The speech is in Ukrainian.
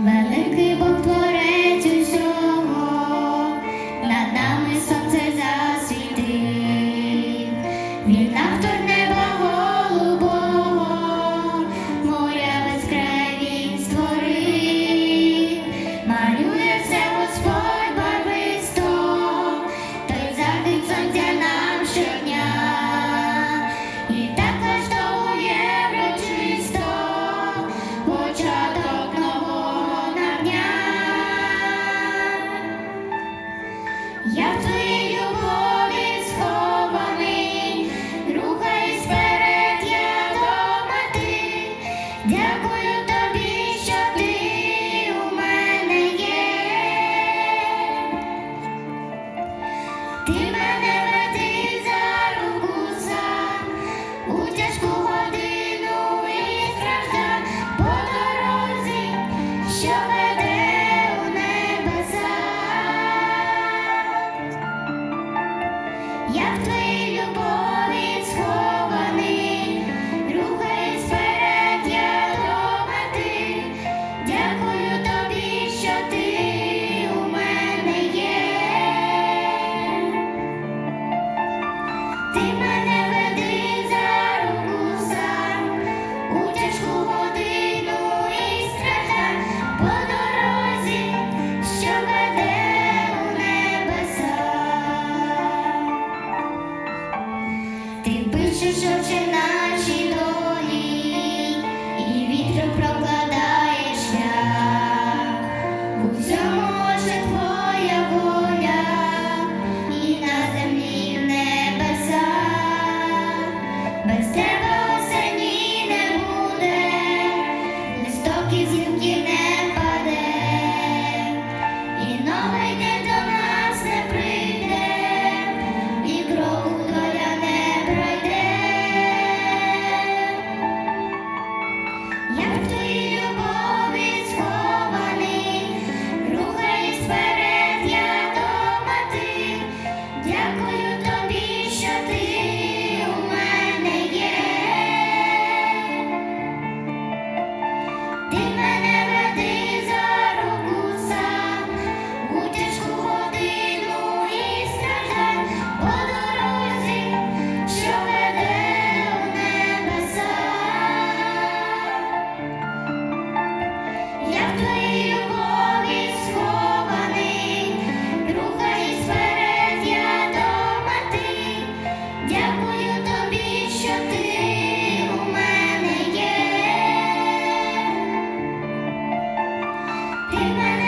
Великий Бог творець усього, над нами сонце засвітив, він автор. Yeah, please. Я в твоей ти пишеш очі на Amen.